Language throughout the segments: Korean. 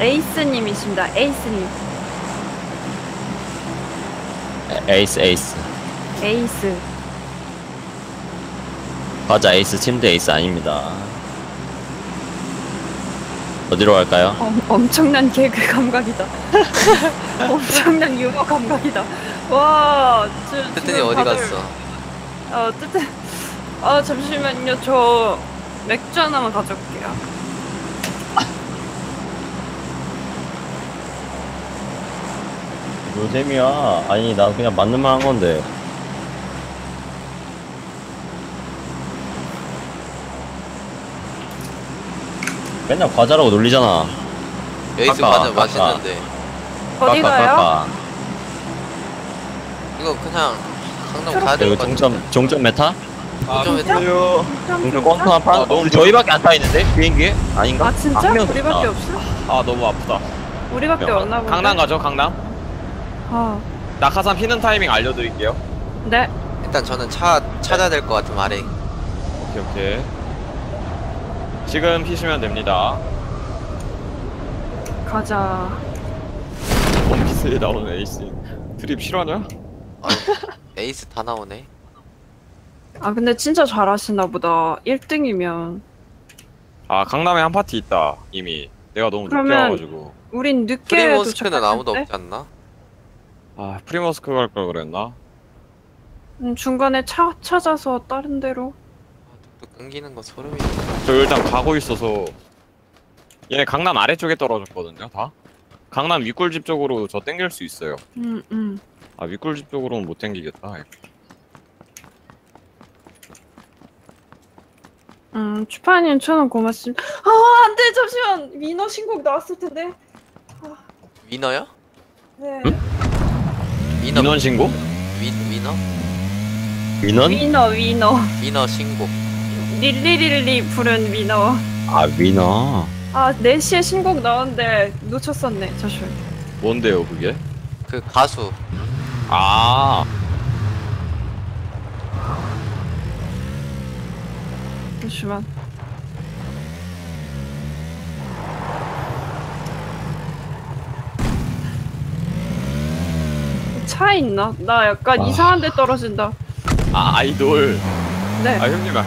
에이스님이십니다. 에이스님. 에이스 에이스 에이스. 과자 에이스 침대 에이스 아닙니다 어디로 갈까요? 엄, 엄청난 개그 감각이다. 엄청난 유머 감각이다. 와, 저, 뜨뜻이 어디 다들- 갔어? 어, 뜨뜻. 아, 잠시만요. 저 맥주 하나만 가져올게요. 노잼이야 아니 나 그냥 맞는 말 한 건데 맨날 과자라고 놀리잖아 에이스 깎아, 과자 깎아. 맛있는데 어디 깎아, 가요? 깎아. 이거 그냥 강남 가야 될 이거 것 종점 같은데 종점 메타? 아, 좀 진짜? 해줘요 종점 꽝통 한 판? 아, 너무 우리 저희밖에 안 타 있는데 비행기에? 아닌가? 아, 진짜? 한명 우리밖에 더 없어? 아 너무 아프다. 우리밖에 야, 없나 보네. 강남 가죠 강남. 아, 낙하산 피는 타이밍 알려드릴게요. 네. 일단 저는 차 찾아야 될 것 같은 말에 오케이 오케이. 지금 피시면 됩니다. 가자. 원피스에 나오는 에이스. 트립 실화냐? 아유, 에이스 다 나오네 아, 근데 진짜 잘하시나 보다. 1등이면. 아 강남에 한 파티 있다 이미. 내가 너무 늦게 그러면- 와가지고. 우린 늦게 프리모스크는 도착했을 아무도 때? 없지 않나? 아 프리머스크 갈 걸 그랬나? 음, 중간에 차 찾아서 다른 데로. 또 끊기는 거 소름이 저 일단 가고 있어서 얘네 강남 아래쪽에 떨어졌거든요 다. 강남 윗골집 쪽으로 저 땡길 수 있어요. 음, 음. 아 윗골집 쪽으로는 못 땡기겠다. 음, 추파님 천원 고맙습니다. 아, 안 돼, 잠시만. 민호 신곡 나왔을 텐데. 위너요? 네. 위너 민원 신고? 위, 위너? 민원? 위너, 위너. 위너 신곡 릴리릴리 부른 위너. 아 위너 아, 4시에 신곡 나왔는데 놓쳤었네. 잠시만. 뭔데요 그게? 그 가수 아 잠시만. 차 있나? 나 약간 아. 이상한 데 떨어진다. 아, 아이돌. 네. 아 형님 아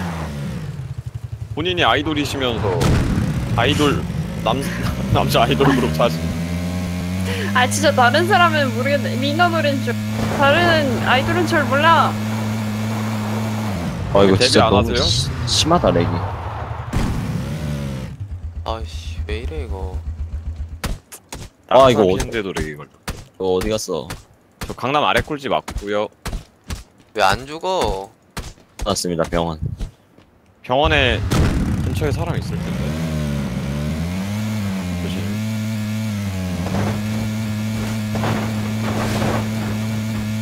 본인이 아이돌이시면서 아이돌 남 남자 아이돌 그룹 사시. 아 진짜 다른 사람은 모르겠네. 노래인 줄. 다른 아이돌은 잘 몰라. 아 이거 데뷔 진짜 안 너무 하세요? 시- 심하다 렉이 아이씨 왜 이래 이거 아, 이거 어디- 렉이 걸려. 너 어디 갔어? 저 강남 아래 꿀집 맞고요. 왜 안 죽어 왔습니다 병원 병원에 근처에 사람 있을 텐데. 조심.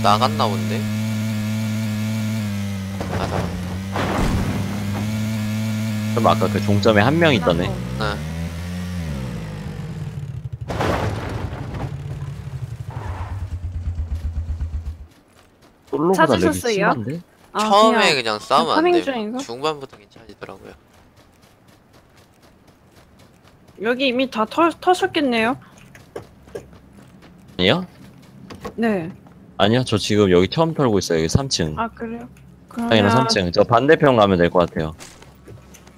나갔나 본데? 맞아 그럼 아까 그 종점에 한 명 있다네 응 솔로보다 렉이 찾으셨어요? 심한데? 아, 처음에 그냥 그냥 싸우면 파밍 안 중인가? 돼. 중반부터 괜찮아지더라고요. 여기 이미 다 터, 터셨겠네요. 아니요? 네. 아니요 저 지금 여기 처음 털고 있어요 여기 3층 아 그래요? 그러면 3층 저 반대편 가면 될 것 같아요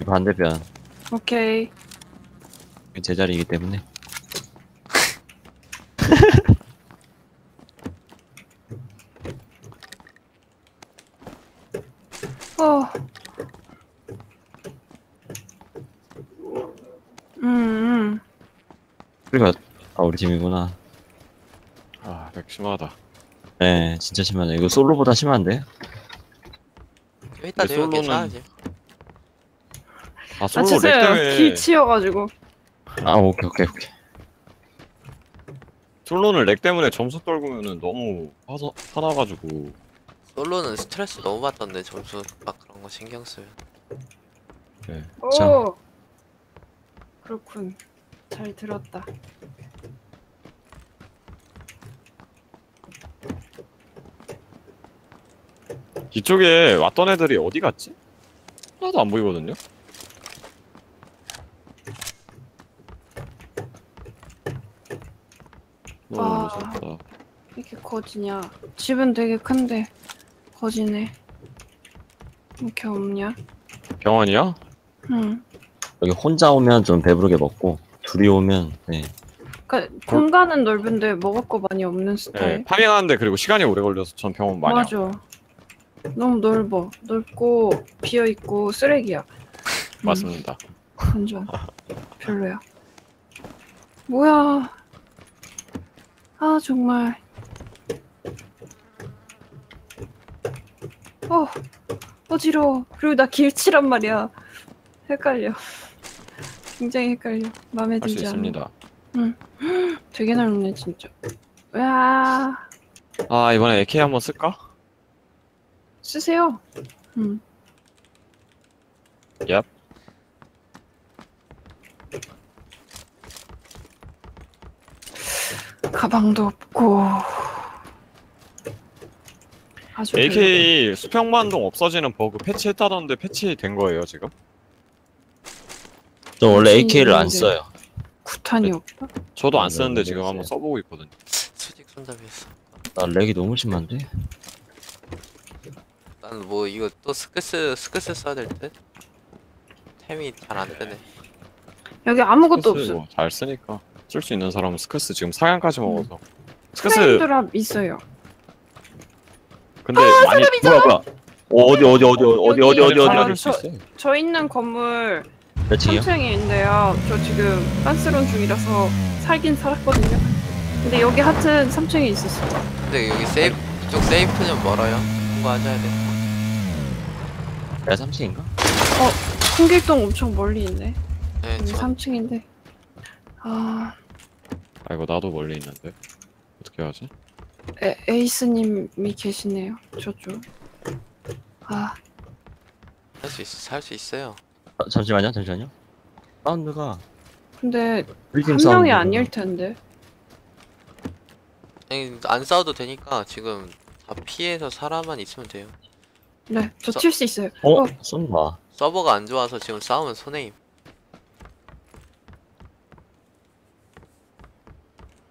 이 반대편 오케이. 제 자리이기 때문에 어. 음, 음. 그러니까 아 우리 팀이구나 아, 렉 심하다. 네 진짜 심하네 이거 솔로보다 심한데? 좀 이따 근데 되면 솔로는- 괜찮아지. 아, 아 솔로 렉. 때문에 기 치여가지고. 아 오케이 오케이 오케이 솔로는 렉 때문에 점수 떨구면은 너무 화서, 화나가지고 솔로는 스트레스 너무 받던데 점수 막 그런 거 신경 쓰여. 네. 자. 오. 그렇군. 잘 들었다. 이쪽에 왔던 애들이 어디 갔지? 하나도 안 보이거든요. 너무 아. 무섭다. 이렇게 거지냐? 집은 되게 큰데 거지네. 이렇게 없냐? 병원이야? 응. 여기 혼자 오면 좀 배부르게 먹고 둘이 오면 네. 그러니까 공간은 넓은데 먹을 거 많이 없는 네, 스타일. 파밍하는데 그리고 시간이 오래 걸려서 전 병원 많이 안 맞아. 너무 넓어. 넓고 비어 있고 쓰레기야. 음, 맞습니다. 완전 별로야. 뭐야? 아 정말. 어 어지러워. 그리고 나 길치란 말이야. 헷갈려. 굉장히 헷갈려. 마음에 할 수 들지 않아. 있습니다. 되게 넓네 진짜. 와 아 이번에 AK 한번 쓸까? 쓰세요. 음. 얍. 가방도 없고. 아주. AK 수평만동 없어지는 버그 패치했다던데 패치된 거예요 지금? 저 원래 AK를 안? 써요. 구탄이 없다. 저도 안 네, 쓰는데 네, 지금 네. 한번 써보고 있거든요. 수직 손잡이였어. 나 렉이 너무 심한데? 난뭐 이거 또 스크스 스크스 써야 될 듯. 템이 잘안 뜨네. 여기 아무것도 스크스 없어. 뭐잘 쓰니까 쓸 수 있는 사람은 스크스 지금 사양까지 먹어서 스크스 프레임 드랍 있어요. 근데 아, 많이 뭐야 뭐야? 어, 어디 어디 어디 어디 어디 어디 어디 어디 수 저-. 저 있는 건물 몇 층이요? 3층인데요. 저 지금 빤스런 중이라서 살긴 살았거든요. 근데 여기 하튼 3층에 있었어. 근데 여기 세이프 이쪽 세이프 좀 멀어요. 통과하셔야 돼. 내가 3층인가? 홍길동 엄청 멀리 있네. 네, 여기 저 3층인데. 아, 아 이거 나도 멀리 있는데 어떻게 하지? 에, 에이스님이 계시네요. 저쪽. 아, 할수 있어. 살 수 있어요. 아, 잠시만요 잠시만요. 사운드가 근데 빌딩 한 사운드가 명이 아닐 텐데. 아니, 안 싸워도 되니까 지금 다 피해서 사람만 있으면 돼요. 네, 저 저- 칠 수 있어요. 어? 어, 쏜다. 서버가 안 좋아서 지금 싸우면 손해임.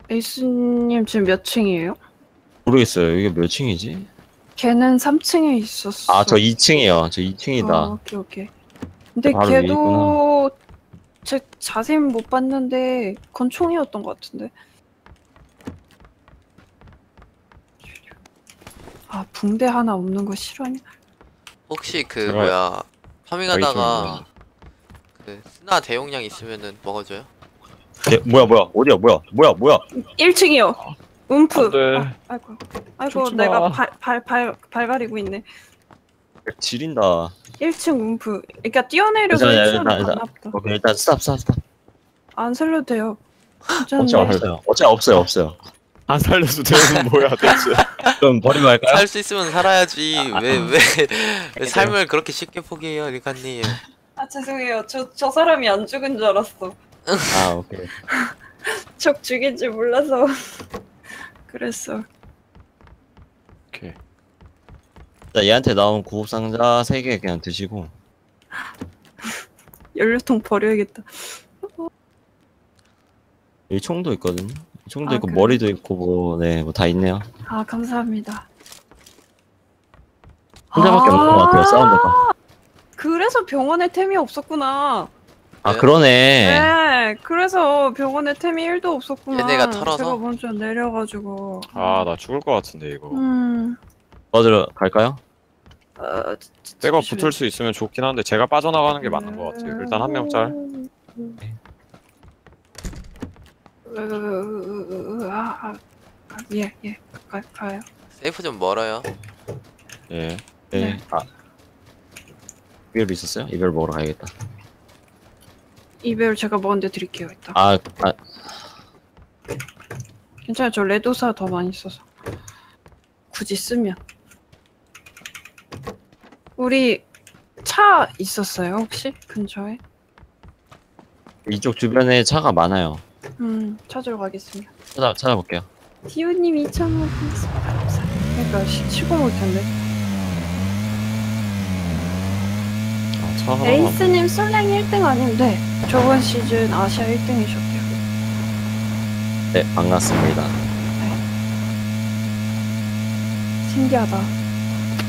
에이스님 지금 몇 층이에요? 모르겠어요. 이게 몇 층이지? 걔는 3층에 있었어. 아 저 2층이에요. 저 2층이다. 아, 오케이 오케이. 근데 바로 위에 걔도 제 자세히 못 봤는데 권총이었던 것 같은데. 아 붕대 하나 없는 거 싫어하냐? 혹시 그 제가 뭐야 파밍하다가. 그 스나 대용량 있으면은 먹어줘요. 예, 뭐야 뭐야 어디야 뭐야 뭐야 뭐야 1층이요. 음프. 안 돼. 아, 아이고 아이고 춤추마. 내가 발 발 발 발 가리고 있네. 지린다. 1층 음프. 그러니까 뛰어내려서 일단, 1층으로 일단, 일단. 가나보다. 오케이 일단 스탑 스탑 스탑. 안 살려도 돼요. 어째. 없어요. 어째 없어요 없어요. 안 살려도 되는 뭐야 대체? 그럼 버리고 갈까요? 살 수 있으면 살아야지. 왜 왜 삶을 그렇게 쉽게 포기해요, 리카님? 아 죄송해요. 저 저 사람이 안 죽은 줄 알았어. 아 오케이. 적 죽인 줄 몰라서 그랬어. 오케이. 자 얘한테 나온 구급 상자 3개 그냥 드시고 연료통 버려야겠다. 여기 총도 있거든요. 총도 아, 있고 그래요? 머리도 있고 뭐 네 뭐 다 있네요. 아 감사합니다. 혼자밖에 아, 없는 것 같아요 사운드가. 그래서 병원에 템이 없었구나. 아 네. 그러네. 네, 그래서 병원에 템이 1도 없었구나. 얘네가 털어서? 제가 먼저 내려가지고. 아 나 죽을 것 같은데 이거. 음. 어디로 갈까요? 어, 조심해. 붙을 수 있으면 좋긴 한데 제가 빠져나가는 게 맞는 것 같아요. 일단 한 명 짤. 으, 아, 아, 아, 예, 예, 가, 가요. 세이프 좀 멀어요. 예. 네. 네. 아 이별 있었어요? 이별 먹으러 가야겠다. 이별 제가 먹은데 드릴게요, 이따. 아, 아 괜찮아요, 저 레도사 더 많이 써서. 굳이 쓰면. 우리 차 있었어요, 혹시? 근처에? 이쪽 주변에 차가 많아요. 음, 찾으러 가겠습니다. 찾아 찾아볼게요. 디오님 2,000원 있습니다. 감사합니다. 그러니까 시- 치고 올 텐데. 에이스님 솔랭 1등 아닌데 저번 시즌 아시아 1등이셨대요. 네, 반갑습니다. 네. 신기하다.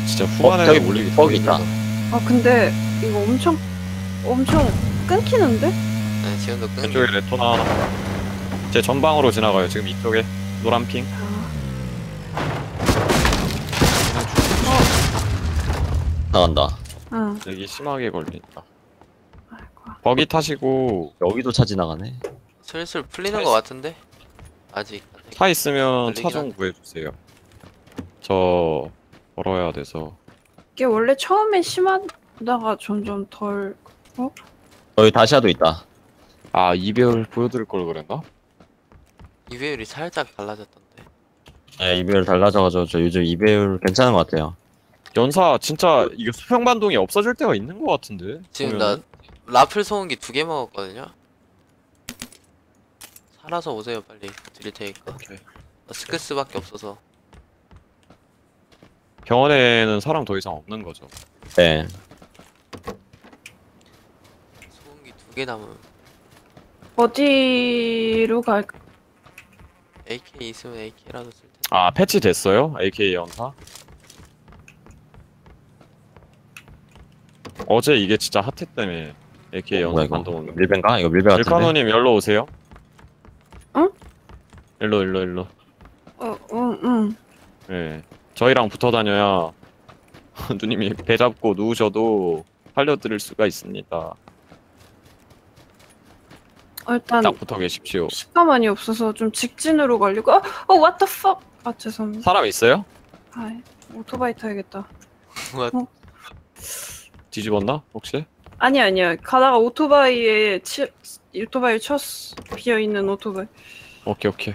진짜 어, 후반에 저기 몰리기 버그 있다. 아 근데 이거 엄청 엄청 끊기는데? 네, 지금도 끊. 왼쪽에 레토나 제 전방으로 지나가요. 지금 이쪽에 노란 핑. 아. 나간다. 응. 여기 심하게 걸린다. 버기 타시고 여기도 차 지나가네. 슬슬 풀리는 것 같은데? 아직. 차 있으면 차 좀. 구해주세요. 저 걸어야 돼서. 이게 원래 처음에 심하다가 점점 덜. 여기 다시아도 있다. 아 이별 보여드릴 걸 그랬나? 이배율이 살짝 달라졌던데. 네, 이배율 달라져가지고 저 요즘 이배율 괜찮은 것 같아요. 연사 진짜 이게 수평 반동이 없어질 때가 있는 것 같은데. 지금 보면은. 나 라플 소음기 두 개 먹었거든요. 살아서 오세요 빨리 드릴 테니까. 오케이. 나 스크스밖에 없어서. 병원에는 사람 더 이상 없는 거죠. 네. 소음기 두 개 남으면 어디로 갈까? AK 있으면 AK라도 쓸 텐데. 아 패치 됐어요? AK 연사? 어제 이게 진짜 핫했다며 AK 뭐야 연사 이거? 반동 밀배인가? 이거 밀배 같은데. 일카노님 열로 오세요 응? 일로 일로 일로 어, 응, 응. 예 저희랑 붙어 다녀야 누님이 배 잡고 누우셔도 살려드릴 수가 있습니다 어, 일단 딱 붙어 계십시오 시가만이 없어서 좀 직진으로 가려고. 어, 어, what the fuck? 아 죄송합니다. 사람 있어요? 아, 오토바이 타야겠다. 뒤집었나 혹시? 아니 아니야. 가다가 오토바이에 치, 오토바이 쳤 비어 있는 오토바이. 오케이 오케이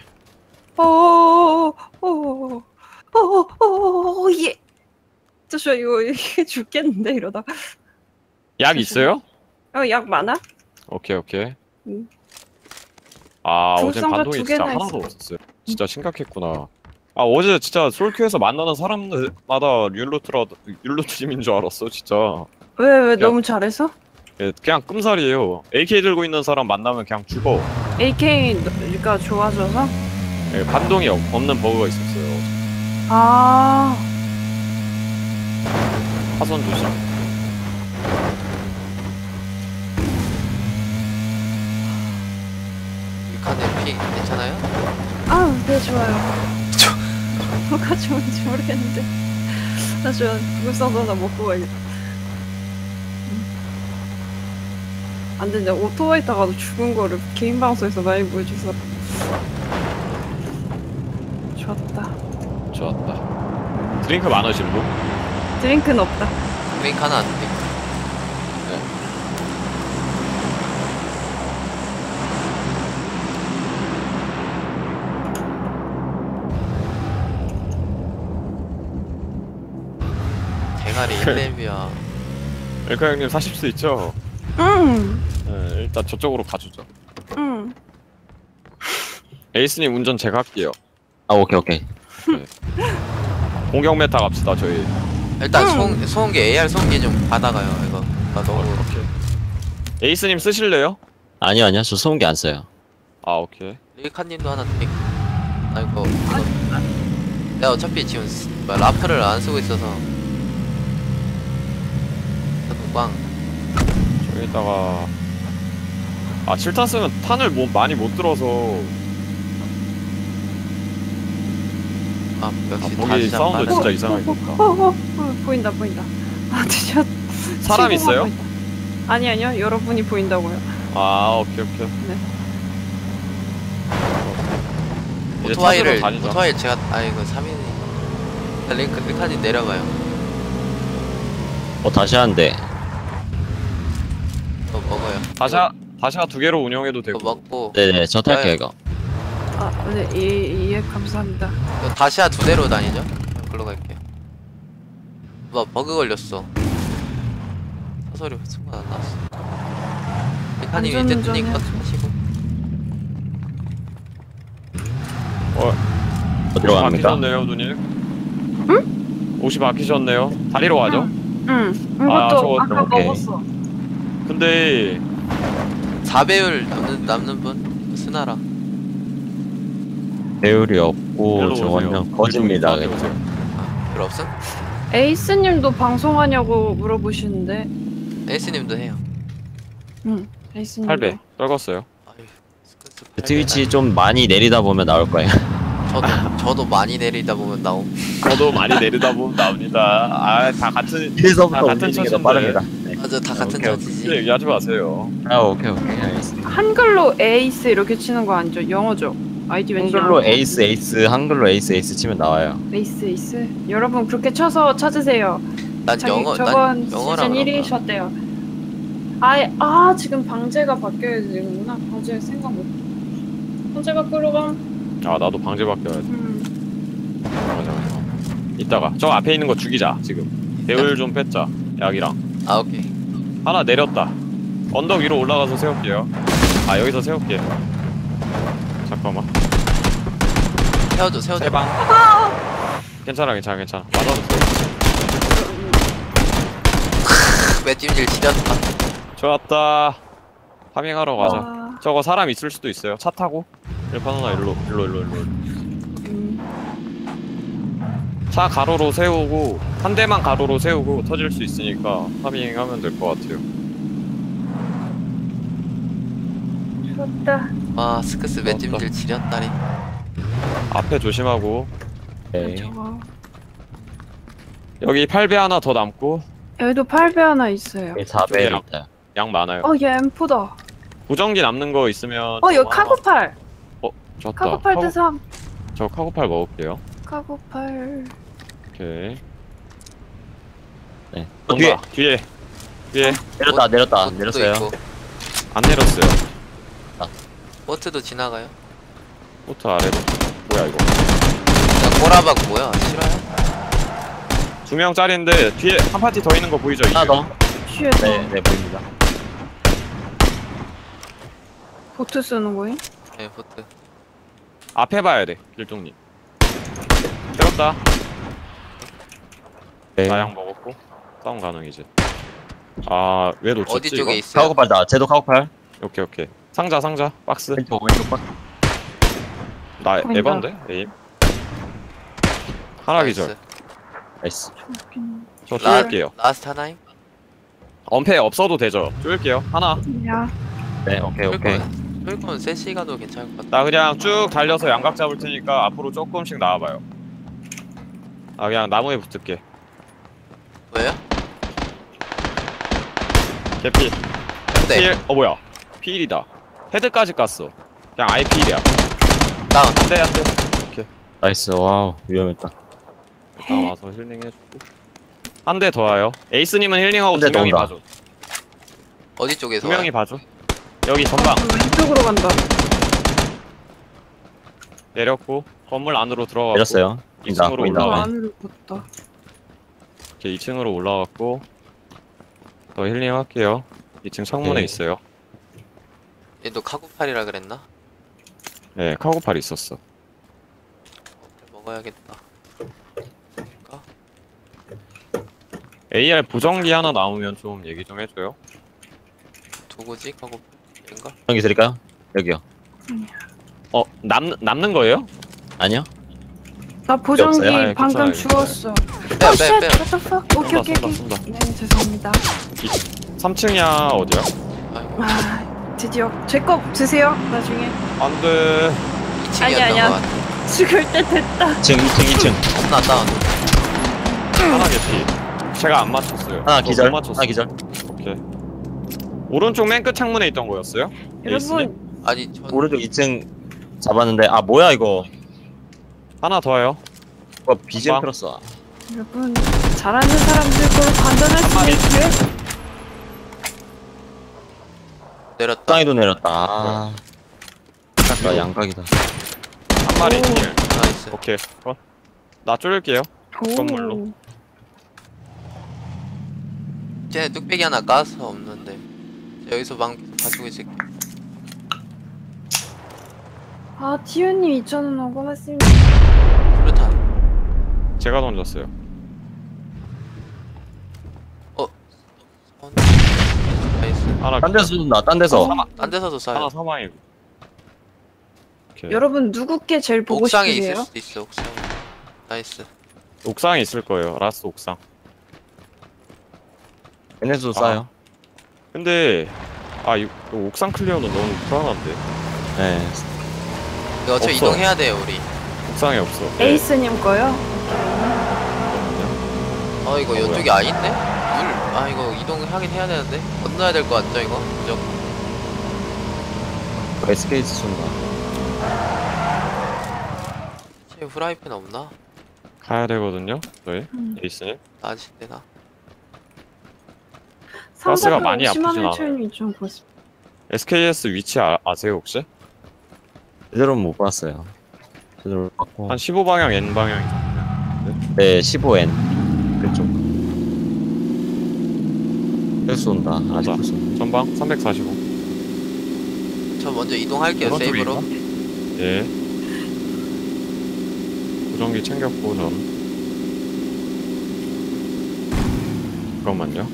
어어어어어어 예. 저저 이거 이게 죽겠는데 이러다. 약 있어요? 어 약 많아? 오케이 오케이 응. 아 어제 중성자 반동이 두 진짜 개나 하나도 있어. 없었어요 진짜 심각했구나 아 어제 진짜 솔큐에서 만나는 사람들마다 율로트라 율로트님인 줄 알았어 진짜 왜왜 야. 너무 잘해서? 예, 그냥 끔살이에요 AK 들고 있는 사람 만나면 그냥 죽어 AK가 좋아져서? 예, 반동이 없- 없는 버그가 있었어요. 아 화선 조심 이 칸에 피 괜찮아요? 아, 네, 좋아요. 뭐가 좋은지 모르겠는데. 나 저, 불쌍도 하나 먹고 가야겠다. 음. 안 된다. 오토바이 타가도 죽은 거를 개인 방송에서 많이 보여줘서. 좋았다. 좋았다 드링크 많으신 분? 드링크는 없다. 브레이크 하나 안 돼. 대가리 1렙이야. 엘카 형님 사실 수 있죠? 응, 예, 일단 저쪽으로 가주죠 응. 에이스님 운전 제가 할게요 아 오케이 오케이. 공격 메타 갑시다 저희 일단 응. 소음, 소음기 AR 소음기 좀 받아가요 이거. 나 너무 오케이 에이스님 쓰실래요? 아니요 아니요 저 소음기 안 써요. 아 오케이 릴카님도 하나 드릴게. 아 이거 이거 내가 어차피 지금 스- 뭐야, 라프를 안 쓰고 있어서. 꽝. 저기다가 아 7탄 쓰면 탄을 뭐 많이 못 들어서 아 아, 역시 거기 다시 사운드 진짜 어, 이상하게 어, 어, 어, 어, 보인다, 보인다. 아, 드디어. 사람 있어요? 보인다. 아니, 아니요. 여러분이 보인다고요. 아 오케이 오케이 네. 이제 오토바이를 찾으러 다니자. 오토바이 제가 아 이거 3인이 링크 링카님 내려가요. 어 다시 하는데 이거 먹어요. 다시아 다시아 두 개로 운영해도 되고 먹고 네네 저 탈게요 네. 이거. 아, 네, 이, 이해 감사합니다. 이거 다시야 두 대로 다니죠? 글로 갈게요. 뭐 버그 걸렸어. 사소리 순간 안 나왔어. 링카님 이제 안전운전 해야지. 하시고 어디로 갑니까? 아끼셨네요 누님 응? 옷이 바뀌셨네요 다리로 가죠 응. 아, 이것도 저거 아, 까 오케이. 먹었어. 근데 4배율 남는 남는 분 스나라. 배율이 없고 저. 완전 거짓니다. 오세요. 필요 없음? 에이스님도 방송하냐고 물어보시는데. 에이스님도 해요. 응. 에이스님. 8배 떨궜어요. 트위치 좀 많이 내리다 보면 나올 거예요. 저도 저도 많이 내리다 보면 나옴. 저도 많이 내리다 보면 나옵니다. 아다 같은 다 1서부터 같은 움직이는 게 더. 빠릅니다. 네. 맞아 다 같은 오케이, 그렇게 처지지. 얘기하지 마세요. 아 오케이 오케이 알겠습니다. 한글로 에이스 이렇게 치는 거 아니죠? 영어죠? 아이디 왠지 한글로 영어. 에이스 에이스 한글로 에이스 에이스 치면 나와요. 에이스 에이스. 여러분 그렇게 쳐서 찾으세요. 난 자기 영어 저번 난 영어라 시즌 그런가. 1위셨대요. 아예 아 지금 방제가 바뀌어야 되는구나. 방제 생각 못. 방제 바꾸러 감. 아 나도 방제 바뀌어야지. 음. 잠깐만 잠깐만. 이따가 저 앞에 있는 거 죽이자 지금. 배울 좀 뺐자. 약이랑 아 오케이. 하나 내렸다. 언덕 위로 올라가서 세울게요. 아 여기서 세울게. 잠깐만. 세워줘 세워줘. 세방. 괜찮아 괜찮아 괜찮아. 맞아도 맷찜질 지렸다. 좋았다. 파밍하러 가자. 와, 저거 사람 있을 수도 있어요. 차 타고. 일판 누나 일로 일로 일로 일로. 음. 차 가로로 세우고 한 대만 가로로 세우고 터질 수 있으니까 파밍하면 될 것 같아요. 좋다. 와 스크스 맷찜질 지렸다니. 앞에 조심하고 네. 저거. 여기 8배 하나 더 남고 여기도 8배 하나 있어요. 4배를 있다. 양 많아요. 어, 얘 M4다. 보정기 남는 거 있으면 어, 여기 카고팔. 좋다. 카고팔 드삼. 저 카고팔 먹을게요. 카고팔. 오케이. 네. 어, 뒤에. 뒤에 뒤에 내렸다 내렸다 보트도 내렸어요. 있고. 안 내렸어요. 보트도 지나가요. 포트 아래로. 뭐야 이거? 야 꼬라박 뭐야? 싫어요? 두 명짜리인데 뒤에 한 파티 더 있는 거 보이죠? 이게? 하나 더. 취해서 네, 네 보입니다. 보트 쓰는 거임? 네 보트. 앞에 봐야 돼, 길동님. 때렸다. 네. 나양 먹었고 싸움 가능 이제. 아, 왜 놓쳤지 어디 쪽에 이거? 있어요? 카고팔다. 제도 카고팔. 오케이 오케이. 상자 상자 박스. 왼쪽 왼쪽 박. 나 보인다. 에반데? 에임. 하나 기절. 나이스. 나이스. 좋긴. 저 라, 쏠게요. 라스트 하나임? 엄폐 없어도 되죠. 쏠게요. 하나. 야, 네 오케이 쏠 오케이. 거면 셋이 가도 괜찮을 것 같아. 나 그냥 쭉 달려서 양각 잡을 테니까 앞으로 조금씩 나와봐요. 아 그냥 나무에 붙을게. 왜요? 개피. 네. 필. 어 뭐야? 필이다. 헤드까지 깠어. 그냥 아예 필이야. 다운. 안돼 안돼. 나이스. 와우 위험했다. 나 와서 힐링 해주고. 한 대 더 와요. 에이스님은 힐링하고 한대 두 명이 더 봐줘. 어디 쪽에서? 두 명이 봐줘. 여기 전방 왼쪽으로 간다. 내렸고 건물 안으로 들어가고. 내렸어요. 보인다 2층으로 보인다. 올라와. 안으로 걷다. 이렇게 2층으로 올라갔고 더 힐링 할게요. 2층 창문에 네. 있어요. 얘도 카구팔이라 그랬나? 네, 카고팔 있었어. 먹어야겠다. AR 보정기 하나 나오면 좀 얘기 좀 해줘요. 두고지 카구팔? 인가? 전기 드릴까요? 여기요. 어, 남, 남는 거예요? 아니요? 나 보정기 없어요? 아니, 방금 괜찮아요, 주웠어. 빼요 어, 쉣! 빼요 빼요. What the fuck? 오케이, 오케이, 쏜다, 오케이. 쏜다. 네, 죄송합니다. 3층이야, 어디야? 아, 드디어 제 거 드세요, 나중에. 안 돼. 2층이었던 아니야, 아니야. 것 같아. 죽을 때 됐다. 2층 2층 2층. 겁나 다운. 하나 개피. 제가 안 맞췄어요. 하나 저 기절. 못 맞췄어. 하나 기절. 오케이. 오른쪽 맨 끝 창문에 있던 거였어요? 여러분, 아니 전 오른쪽 2층 잡았는데 아 뭐야 이거? 하나 더 와요. 이거 BGM 방. 틀었어. 여러분 잘하는 사람들 걸 판단할 수 기회. 내렸다. 땅에도 내렸다. 아. 아까 양각이다. 한 마리 오. 킬. 나이스. 오케이. 어? 나 쫄을게요. 오. 건물로. 쟤네 뚝배기 하나 까서 없는데. 여기서 방 가지고 있을게. 아, 티유님 2,000원 고맙습니다. 수류탄. 제가 던졌어요. 어, 나이스. 하나 딴 데서 쏜다. 딴 데서. 사망. 딴 데서도 하나 쏴요. 사망이고. 오케이. 여러분 누구께 제일 보고 옥상에 있을 싶으세요? 수도 있어. 옥상에. 나이스. 옥상에 있을 거예요. 라스 옥상. 얘네도 아. 싸요. 근데 아, 이, 이 옥상 클리어는 너무 불안한데. 네. 이거 어차피 없어. 이동해야 돼요 우리 옥상에 없어. 네, 에이스님 거요? 어 이거 어, 이쪽이 아닌데? 물? 아 이거 이동하긴 해야 되는데 건너야 될 것 같죠 이거? 무조건 SK스 쏜다. 제 후라이팬 없나? 가야 되거든요. 저희 음. 에이스님. 나아진데 나 가스가 많이 350만 아프진 보세요. SKS 위치 아, 아세요 혹시? 제대로는 못 봤어요. 제대로 못 봤고. 한 15방향 N 방향. 네, 15N. 그쪽. 헬 쏜다. 아직. 쏜다. 전방 345. 저 먼저 이동할게요 세이브로? 예. 무전기 챙겼고 전. 잠깐만요.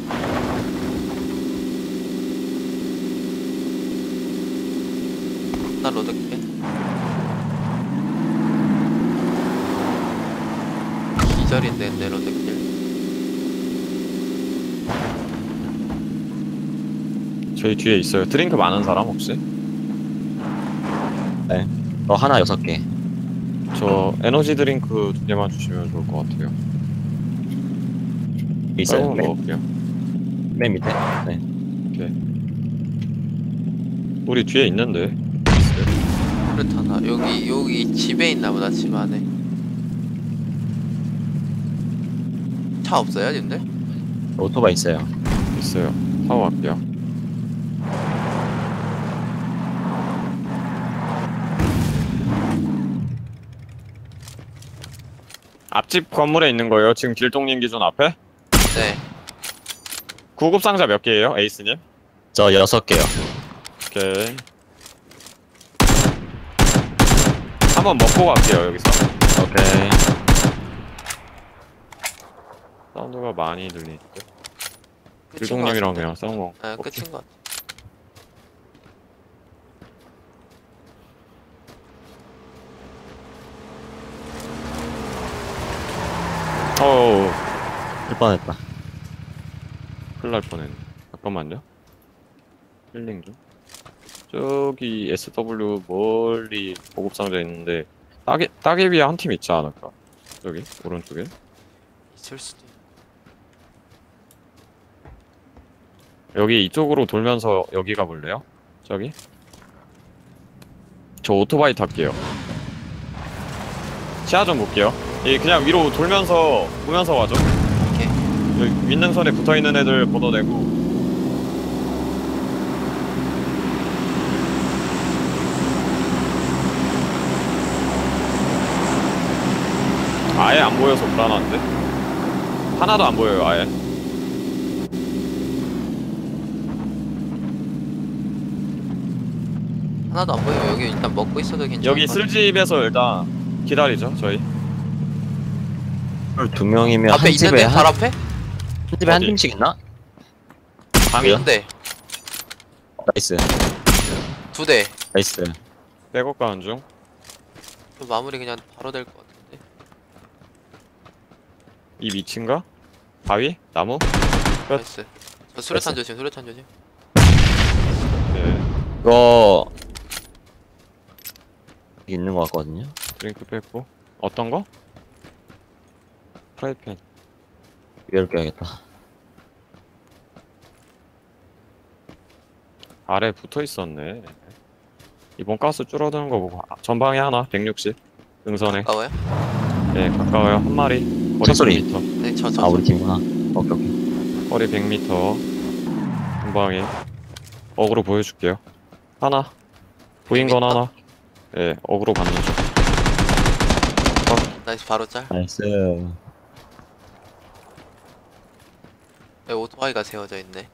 나 로드킬 기절인데 내 로드킬 저희 뒤에 있어요. 드링크 많은 사람 혹시? 어, 하나 여섯 개. 저 에너지 드링크 두 개만 주시면 좋을 것 같아요. 있어요. 짧은 거 맨, 먹을게요. 맨 밑에. 네. 우리 뒤에 있는데. 그렇다나 여기 여기 집에 있나 보다 집 안에 차 없어요 님들? 오토바이 있어요. 있어요. 타고 갈게요. 앞집 건물에 있는 거예요. 지금 길동님 기준 앞에? 네 구급 상자 몇 개예요, 에이스님? 저 여섯 개요. 오케이. 한번 먹고 갈게요, 여기서. 오케이. 사운드가 많이 들리는데. 길동님이랑 같은데. 그냥 싸운 거. 네 끝인 것 같아 어우, 할 뻔했다. 큰일 날 뻔했네. 잠깐만요. 힐링 좀. 저기 SW 멀리 보급 상자 있는데 따개 따개비에 한팀 있지 않을까? 저기 오른쪽에. 있을 수도 있 여기 이쪽으로 돌면서 여기 가볼래요? 저기? 저 오토바이 탈게요. 시야 좀 볼게요. 이 그냥 위로 돌면서 보면서 와죠. 오케이 여기 윈능선에 붙어 있는 애들 걷어내고. 아예 안 보여서 불안한데? 하나도 안 보여요, 아예. 하나도 안 보여 여기 일단 먹고 있어도 괜찮을 여기. 쓸집에서 일단 기다리죠, 저희. 두 명이면 앞에 한 집에 있는데 한, 앞에? 한 집에 한 어디? 팀씩 있나? 방이 있는데 나이스. 두 대 나이스. 백업 가는 중. 마무리 그냥 바로 될것 같은데 이 위치인가? 바위? 나무? 끝. 나이스 저 수류탄. 조심 수류탄 조심 네. 이거 여기 있는 것 같거든요. 드링크 뺐고. 어떤 거? 프라이팬. 위를 껴야겠다. 아래 붙어 있었네. 이번 가스 줄어드는 거 보고 아, 전방에 하나 160 능선에 가까워요? 네 가까워요 한 마리 거리 차 소리. 100m 네 저 저 아, 우리 팀구나. 오케이, 오케이. 거리 100m 전방에 어그로 보여줄게요 하나 보인 건 100m? 하나 예 어그로 받는 중 나이스 바로 짤 나이스. 여기 오토바이가 세워져 있네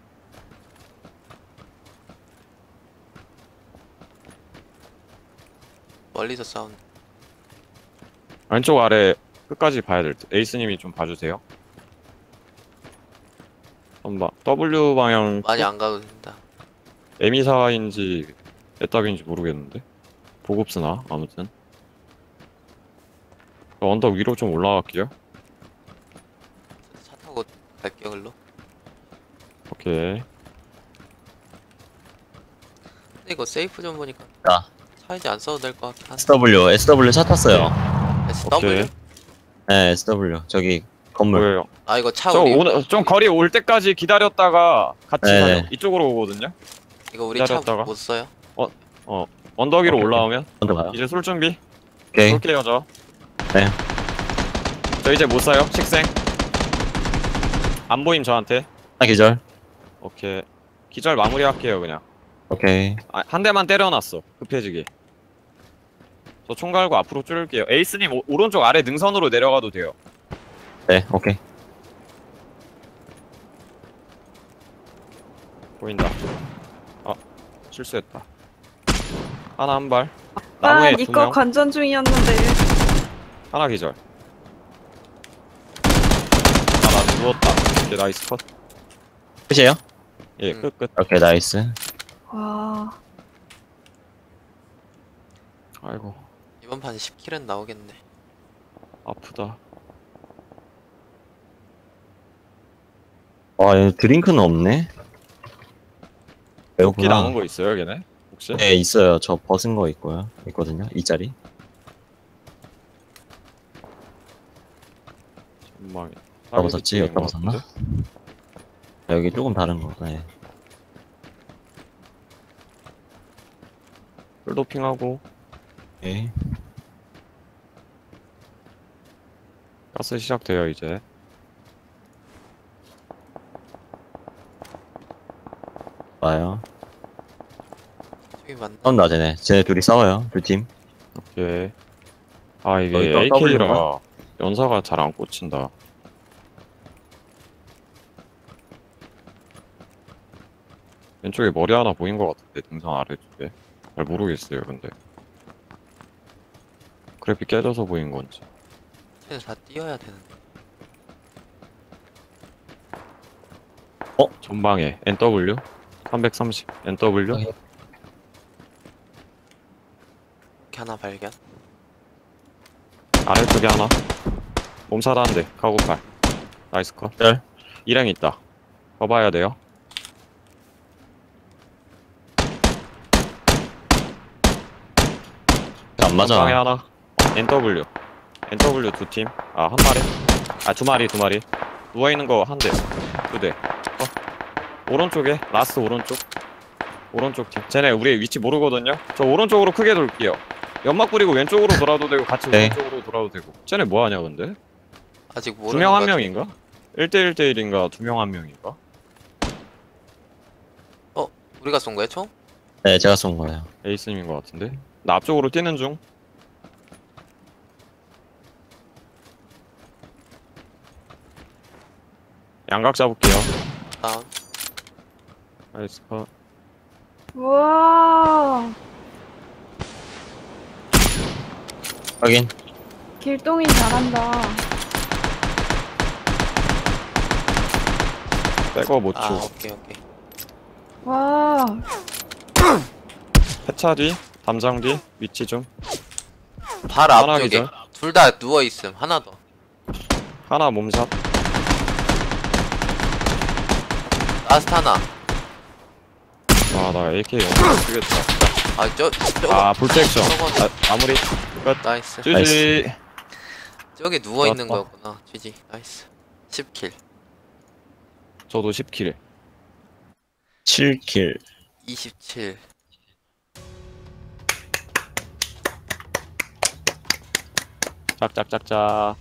멀리서 싸운 왼쪽 아래 끝까지 봐야 될 듯 에이스님이 좀 봐주세요 전방 W 방향 많이 안 가도 된다 에미사인지 에답인지 모르겠는데 보급스나 아무튼 저 언덕 위로 좀 올라갈게요 갈게요 글로 오케이. 근데 이거 세이프 좀 보니까 자. 차이지 안 써도 될 것 같긴 한데 SW, SW 차 탔어요. SW? 오케이. 네, SW. 저기, 건물. 보여요. 아 이거 차 저 우리 오늘 좀 거리 올 때까지 기다렸다가 같이 네. 가요. 이쪽으로 오거든요. 이거 우리 차 기다렸다가. 못 써요? 언덕 위로 오케이, 올라오면 먼저 가요. 이제 술 준비. 오케이. 쏠게요 저. 네. 저 이제 못 사요. 식생. 안 보임 저한테. 하나 기절. 오케이. 기절 마무리할게요 그냥. 오케이. 아, 한 대만 때려놨어. 급해지게. 저 총 갈고 앞으로 쫄을게요. 에이스님 오, 오른쪽 아래 능선으로 내려가도 돼요. 네, 오케이. 보인다. 아 실수했다. 하나 한 발. 아, 나무에 두 니꺼 명. 관전 중이었는데. 하나 기절. 아 나 누웠다. 오케이 나이스 컷. 끝이에요? 예 음. 끝 끝. 오케이, 나이스. 와, 아이고 이번 판 10킬은 나오겠네 아프다. 와, 얘 드링크는 없네. 여기 배고프나? 남은 거 있어요 걔네? 혹시? 네, 있어요. 저 벗은 거 있고요. 있거든요. 이 자리. 전망이. 어디다 벗었지? 여기다 벗었나? 여기 조금 다른 거. 네. 풀도핑하고 오케이. 가스 시작돼요 이제. 와요. 저기 맞나? 싸운다, 쟤네. 쟤네 둘이 싸워요. 두 팀. 오케이. 아 이게 여기 또 AK라? 연사가 잘 안 꽂힌다. 왼쪽에 머리 하나 보인 것 같은데 등산 아래쪽에 잘 모르겠어요 근데 그래픽 깨져서 보인 건지 쟤는 다 뛰어야 되는데 전방에. NW 330 NW 오케이. 이렇게 하나 발견. 아래쪽에 하나. 몸살 한대 카고팔. 나이스 컷. 열. 일행 있다. 봐봐야 돼요. 안 맞아. 전방에 하나. NW NW 두 팀 아 한 마리 아 두 마리 두 마리 누워있는 거 한 대 두 대 어. 오른쪽에 라스트 오른쪽 오른쪽 팀 쟤네 우리 위치 모르거든요 저 오른쪽으로 크게 돌게요 연막 뿌리고 왼쪽으로 돌아도 되고 같이 네. 오른쪽으로 돌아도 되고 쟤네 뭐하냐 근데 아직 모르는 두 명 한. 명인가? 1대1 대1인가 두 명 한 명인가? 우리가 쏜 거야 총? 네, 제가 쏜 거예요. 에이스님인 것 같은데 나 앞쪽으로 뛰는 중 양각 잡을게요. 다운 나이스 컷. 우와, 확인. 길동이 잘한다. 새거 못아 오케이 오케이. 와, 해차 뒤 담장 뒤 위치 좀. 발 하나 앞쪽에 기절. 둘 다 누워 있음 하나 더. 하나 몸샷 라스트 하나. 아나 AK 영상 쓰겠다. 아저 저거 아 저거 아, 마무리. 나이스. GG. 저기 누워있는 좋았다. 거였구나. GG. 나이스. 10킬. 저도 10킬. 7킬. 27 짝짝짝짝